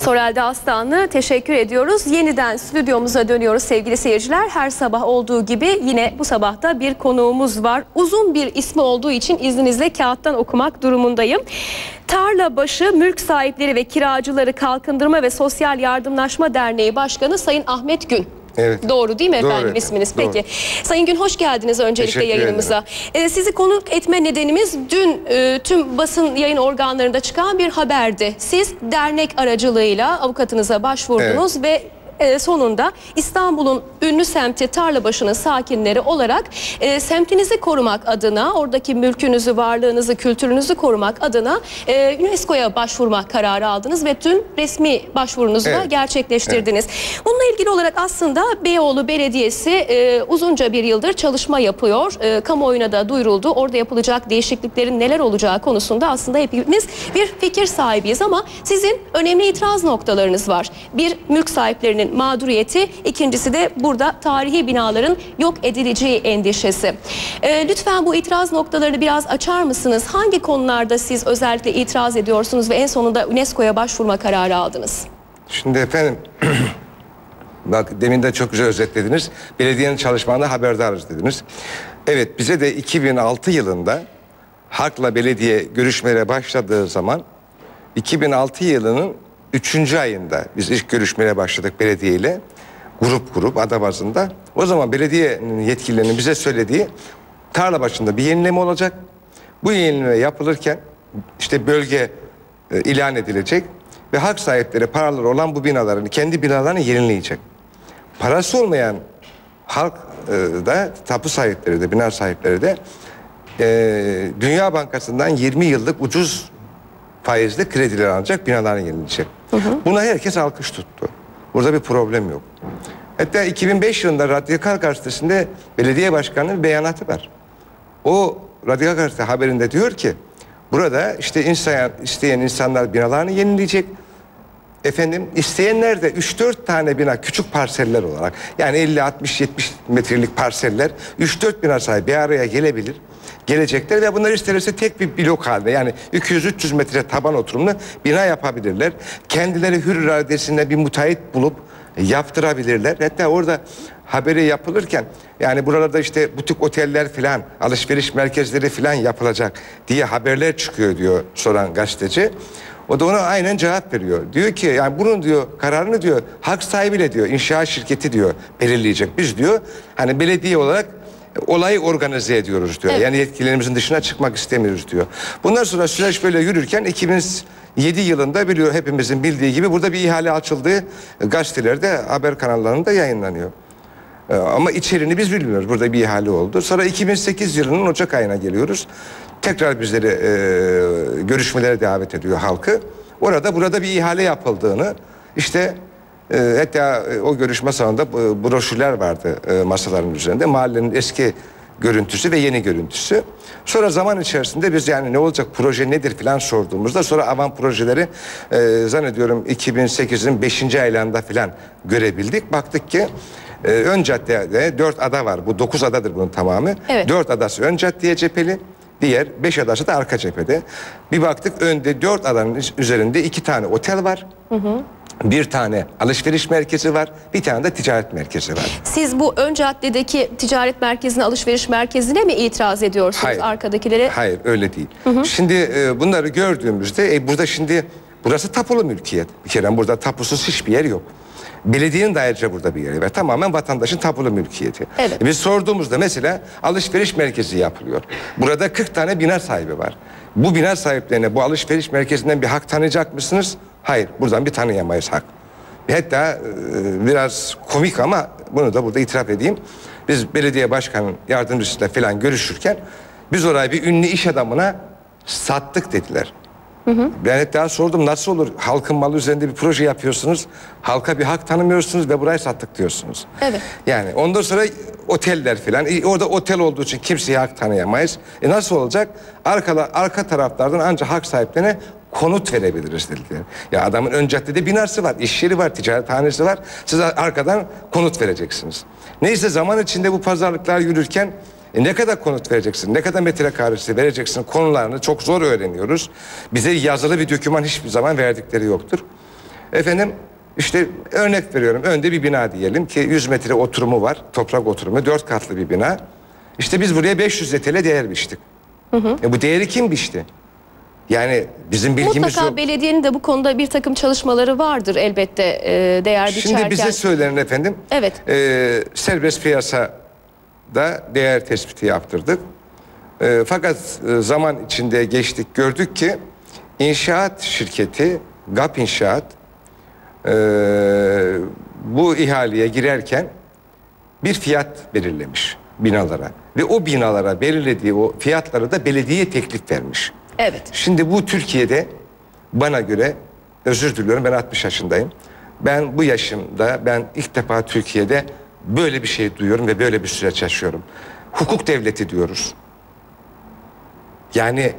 Sorelde Aslanlı teşekkür ediyoruz. Yeniden stüdyomuza dönüyoruz sevgili seyirciler. Her sabah olduğu gibi yine bu sabahta bir konuğumuz var. Uzun bir ismi olduğu için izninizle kağıttan okumak durumundayım. Tarlabaşı Mülk Sahipleri ve Kiracıları Kalkındırma ve Sosyal Yardımlaşma Derneği Başkanı Sayın Ahmet Gün. Evet. Doğru değil mi Doğru efendim efendim, isminiz? doğru. Peki. Sayın Gün hoş geldiniz öncelikle Teşekkür yayınımıza. Ee, sizi konuk etme nedenimiz dün e, tüm basın yayın organlarında çıkan bir haberdi. Siz dernek aracılığıyla avukatınıza başvurdunuz ve e, sonunda İstanbul'un ünlü semti Tarlabaşı'nın sakinleri olarak e, semtinizi korumak adına, oradaki mülkünüzü, varlığınızı, kültürünüzü korumak adına e, UNESCO'ya başvurma kararı aldınız ve dün resmi başvurunuzu da Evet. gerçekleştirdiniz. Bununla ilgili olarak aslında Beyoğlu Belediyesi e, uzunca bir yıldır çalışma yapıyor. E, kamuoyuna da duyuruldu. Orada yapılacak değişikliklerin neler olacağı konusunda aslında hepimiz bir fikir sahibiyiz ama sizin önemli itiraz noktalarınız var. Bir mülk sahiplerinin mağduriyeti, ikincisi de burada tarihi binaların yok edileceği endişesi. E, lütfen bu itiraz noktalarını biraz açar mısınız? Hangi konularda siz özellikle itiraz ediyorsunuz ve en sonunda UNESCO'ya başvurma kararı aldınız? Şimdi efendim bak demin de çok güzel özetlediniz. Belediyenin çalışmalarında haberdarız dediniz. Evet bize de 2006 yılında halkla belediye görüşmelere başladığı zaman 2006 yılının 3. ayında biz ilk görüşmeye başladık belediye ile. Grup grup ada bazında. O zaman belediyenin yetkililerinin bize söylediği tarla başında bir yenileme olacak. Bu yenileme yapılırken işte bölge e, ilan edilecek ve hak sahipleri paraları olan bu binaların kendi binalarını yenileyecek. Parası olmayan halk e, da tapu sahipleri de bina sahipleri de e, Dünya Bankası'ndan 20 yıllık ucuz faizli krediler alacak binaların yenilecek. Buna herkes alkış tuttu. Burada bir problem yok. Hatta 2005 yılında Radikal Gazetesi'nde belediye başkanının bir beyanatı var. O Radikal Gazete haberinde diyor ki burada işte insan, isteyen insanlar binalarını yenileyecek. Efendim isteyenler de 3-4 tane bina küçük parseller olarak yani 50 60 70 metrelik parseller 3-4 bina sahibi bir araya gelebilir. Gelecekler ve bunlar isterse tek bir blok halinde yani 200-300 metre taban oturumlu bina yapabilirler. Kendileri hür iradesinde bir müteahhit bulup yaptırabilirler. Hatta orada haberi yapılırken yani buralarda işte butik oteller filan alışveriş merkezleri filan yapılacak diye haberler çıkıyor diyor soran gazeteci. O da ona aynen cevap veriyor. Diyor ki yani bunun diyor kararını diyor hak sahibiyle diyor inşaat şirketi diyor belirleyecek. Biz diyor hani belediye olarak olayı organize ediyoruz diyor. Evet. Yani yetkilerimizin dışına çıkmak istemiyoruz diyor. Bundan sonra süreç böyle yürürken 2007 yılında biliyor hepimizin bildiği gibi burada bir ihale açıldığı gazetelerde haber kanallarında yayınlanıyor. Ee, Ama içeriğini biz bilmiyoruz. Burada bir ihale oldu. Sonra 2008 yılının Ocak ayına geliyoruz. Tekrar bizleri e, görüşmelere davet ediyor halkı. Orada burada bir ihale yapıldığını işte e, hatta e, o görüşme salonunda e, broşürler vardı e, masaların üzerinde. Mahallenin eski görüntüsü ve yeni görüntüsü. Sonra zaman içerisinde biz yani ne olacak proje nedir filan sorduğumuzda sonra avan projeleri e, zannediyorum 2008'in 5. aylarında filan görebildik. Baktık ki e, ön caddede 4 ada var. Bu 9 adadır bunun tamamı. Evet. 4 adası ön caddeye cepheli. Diğer 5 adası da arka cephede. Bir baktık önde 4 adanın üzerinde 2 tane otel var. Bir tane alışveriş merkezi var. Bir tane de ticaret merkezi var. Siz bu ön caddedeki ticaret merkezine, alışveriş merkezine mi itiraz ediyorsunuz Hayır. arkadakilere? Hayır öyle değil. Şimdi e, bunları gördüğümüzde e, burada şimdi burası tapulu mülkiyet. Bir kere burada tapusuz hiçbir yer yok. Belediyenin de ayrıca burada bir yeri var. Tamamen vatandaşın tapulu mülkiyeti. Evet. E, Biz sorduğumuzda mesela alışveriş merkezi yapılıyor. Burada 40 tane bina sahibi var. Bu bina sahiplerine bu alışveriş merkezinden bir hak tanıyacak mısınız? Hayır. Buradan bir tanıyamayız hak. Hatta e, biraz komik ama bunu da burada itiraf edeyim. Biz belediye başkanın yardımcısıyla falan görüşürken biz orayı bir ünlü iş adamına sattık dediler. Ben hatta sordum nasıl olur halkın malı üzerinde bir proje yapıyorsunuz halka bir hak tanımıyorsunuz ve burayı sattık diyorsunuz. Evet. Yani ondan sonra oteller filan e, orada otel olduğu için kimseye hak tanıyamayız. E nasıl olacak? Arkada, arka taraflardan ancak hak sahiplerine konut verebiliriz dediler. Ya adamın ön caddede binası var, iş yeri var, ticarethanesi var. Siz arkadan konut vereceksiniz. Neyse zaman içinde bu pazarlıklar yürürken e ne kadar konut vereceksin, ne kadar metrekaresi vereceksin konularını çok zor öğreniyoruz. Bize yazılı bir doküman hiçbir zaman verdikleri yoktur. Efendim işte örnek veriyorum. Önde bir bina diyelim ki 100 metre oturumu var. Toprak oturumu. 4 katlı bir bina. İşte biz buraya 500 TL değer biçtik. E bu değeri kim biçti? Yani bizim bilgimiz Mutlaka yok. belediyenin de bu konuda bir takım çalışmaları vardır elbette e, değer biçerken. Şimdi bize söylenin efendim. Evet. Ee, serbest piyasada değer tespiti yaptırdık. Ee, fakat e, zaman içinde geçtik gördük ki inşaat şirketi GAP İnşaat e, bu ihaleye girerken bir fiyat belirlemiş binalara ve o binalara belirlediği o fiyatları da belediyeye teklif vermiş. Evet. Şimdi bu Türkiye'de bana göre özür diliyorum ben 60 yaşındayım. Ben bu yaşımda ben ilk defa Türkiye'de böyle bir şey duyuyorum ve böyle bir süreç yaşıyorum. Hukuk devleti diyoruz. Yani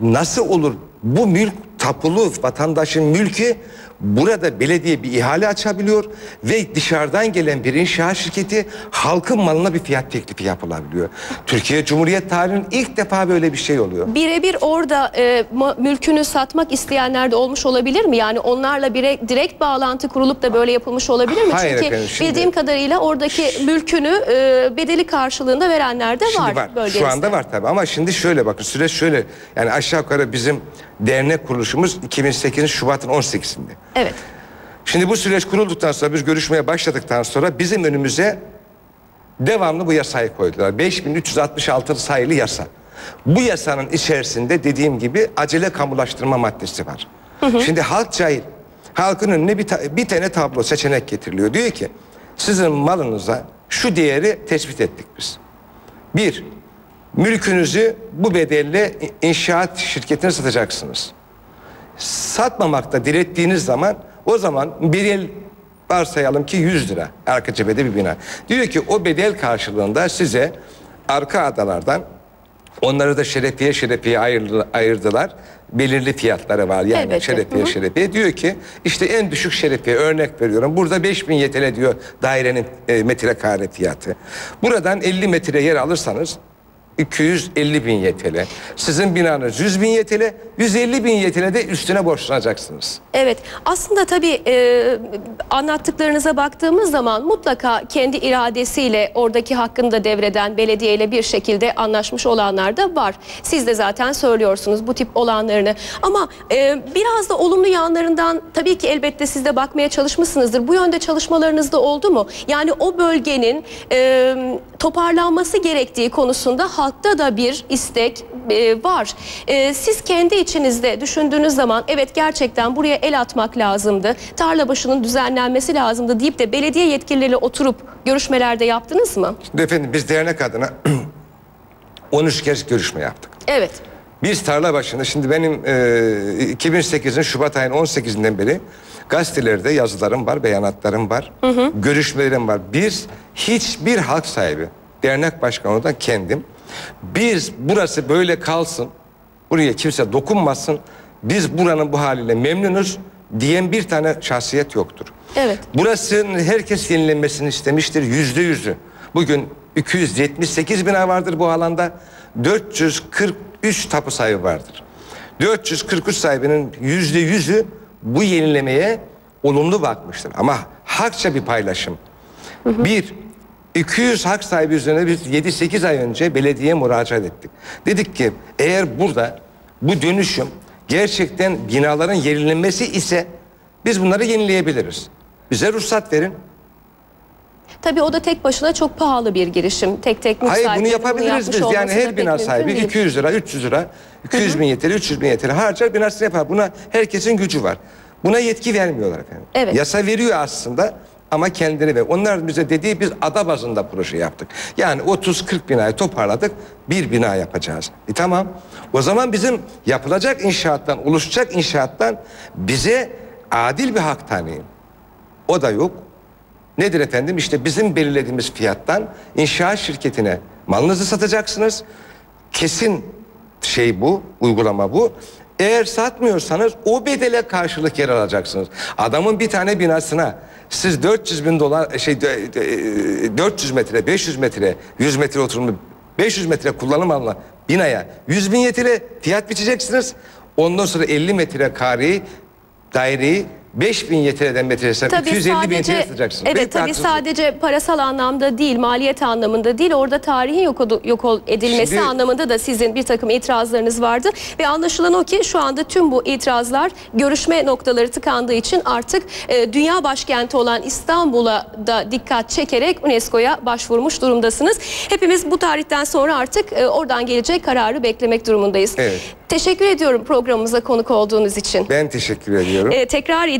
nasıl olur bu mülk tapulu vatandaşın mülkü burada belediye bir ihale açabiliyor ve dışarıdan gelen bir inşaat şirketi halkın malına bir fiyat teklifi yapılabiliyor. Türkiye Cumhuriyet tarihinin ilk defa böyle bir şey oluyor. Birebir orada e, mülkünü satmak isteyenler de olmuş olabilir mi? Yani onlarla bire, direkt bağlantı kurulup da böyle yapılmış olabilir mi? Hayır Çünkü efendim, şimdi- bildiğim kadarıyla oradaki mülkünü e, bedeli karşılığında verenler de var, var. bölgenizde. Şu anda var tabii ama şimdi şöyle bakın süreç şöyle. Yani aşağı yukarı bizim dernek kuruluşumuz 2008 Şubat'ın 18'inde. Evet. Şimdi bu süreç kurulduktan sonra biz görüşmeye başladıktan sonra bizim önümüze devamlı bu yasayı koydular. 5366 sayılı yasa. Bu yasanın içerisinde dediğim gibi acele kamulaştırma maddesi var. Şimdi halk cahil. Halkın önüne bir, ta- bir tane tablo seçenek getiriliyor. Diyor ki sizin malınıza şu değeri tespit ettik biz. Bir, mülkünüzü bu bedelle inşaat şirketine satacaksınız. Satmamakta direttiğiniz zaman o zaman bir el varsayalım ki 100 lira arka cephede bir bina. Diyor ki o bedel karşılığında size arka adalardan onları da şerefiye şerefiye ayırdı- ayırdılar. Belirli fiyatları var yani Elbette. şerefiye Hı hı. şerefiye. Diyor ki işte en düşük şerefiye örnek veriyorum. Burada 5000 YTL diyor dairenin e, metrekare fiyatı. Buradan 50 metre yer alırsanız 250 bin YTL. Sizin binanız 100 bin YTL, 150 bin YTL de üstüne borçlanacaksınız. Evet aslında tabii e, anlattıklarınıza baktığımız zaman mutlaka kendi iradesiyle oradaki hakkını da devreden belediyeyle bir şekilde anlaşmış olanlar da var. Siz de zaten söylüyorsunuz bu tip olanlarını ama e, biraz da olumlu yanlarından tabii ki elbette siz de bakmaya çalışmışsınızdır. Bu yönde çalışmalarınızda oldu mu? Yani o bölgenin e, toparlanması gerektiği konusunda halkta da bir istek e, var. E, siz kendi içinizde düşündüğünüz zaman evet gerçekten buraya el atmak lazımdı. Tarla başının düzenlenmesi lazımdı deyip de belediye yetkilileriyle oturup görüşmelerde yaptınız mı? Şimdi efendim biz dernek adına 13 kez görüşme yaptık. Evet. Biz tarla başında şimdi benim e, 2008'in Şubat ayının 18'inden beri gazetelerde yazılarım var, beyanatlarım var, görüşmelerim var. Biz hiçbir halk sahibi, dernek başkanı olan kendim, biz burası böyle kalsın, buraya kimse dokunmasın, biz buranın bu haliyle memnunuz diyen bir tane şahsiyet yoktur. Evet. Burasının herkes yenilenmesini istemiştir yüzde yüzü. Bugün 278 bina vardır bu alanda. 443 tapu sahibi vardır. 443 sahibinin yüzde yüzü bu yenilemeye olumlu bakmıştır. Ama hakça bir paylaşım. Bir, 200 hak sahibi üzerine biz 7-8 ay önce belediyeye müracaat ettik. Dedik ki eğer burada bu dönüşüm gerçekten binaların yenilenmesi ise biz bunları yenileyebiliriz. Bize ruhsat verin. Tabii o da tek başına çok pahalı bir girişim. Tek tek mülk Hayır bunu yapabiliriz yapmış biz. Yani her bina sahibi değil. 200 lira, 300 lira, 200 bin yeteli, 300 bin yeteli harcar binasını yapar. Buna herkesin gücü var. Buna yetki vermiyorlar efendim. Evet. Yasa veriyor aslında ama kendini ver. Onlar bize dediği biz ada bazında proje yaptık. Yani 30-40 binayı toparladık. Bir bina yapacağız. E tamam. O zaman bizim yapılacak inşaattan, oluşacak inşaattan bize adil bir hak tanıyın. O da yok. Nedir efendim? İşte bizim belirlediğimiz fiyattan inşaat şirketine malınızı satacaksınız. Kesin şey bu, uygulama bu. Eğer satmıyorsanız o bedele karşılık yer alacaksınız. Adamın bir tane binasına siz 400 bin dolar şey de- de- 400 metre, 500 metre, 100 metre oturumlu 500 metre kullanım alanı binaya 100 bin yetile fiyat biçeceksiniz. Ondan sonra 50 metre kareyi daireyi 5000 YTL'den metresi Tabii 250 bin YTL tutacaksınız. evet bir tabii sadece parasal anlamda değil, maliyet anlamında değil. Orada tarihin yok, yok edilmesi Şimdi- anlamında da sizin bir takım itirazlarınız vardı ve anlaşılan o ki şu anda tüm bu itirazlar görüşme noktaları tıkandığı için artık e, dünya başkenti olan İstanbul'a da dikkat çekerek UNESCO'ya başvurmuş durumdasınız. Hepimiz bu tarihten sonra artık e, oradan gelecek kararı beklemek durumundayız. Evet. Teşekkür ediyorum programımıza konuk olduğunuz için. Ben teşekkür ediyorum. E, tekrar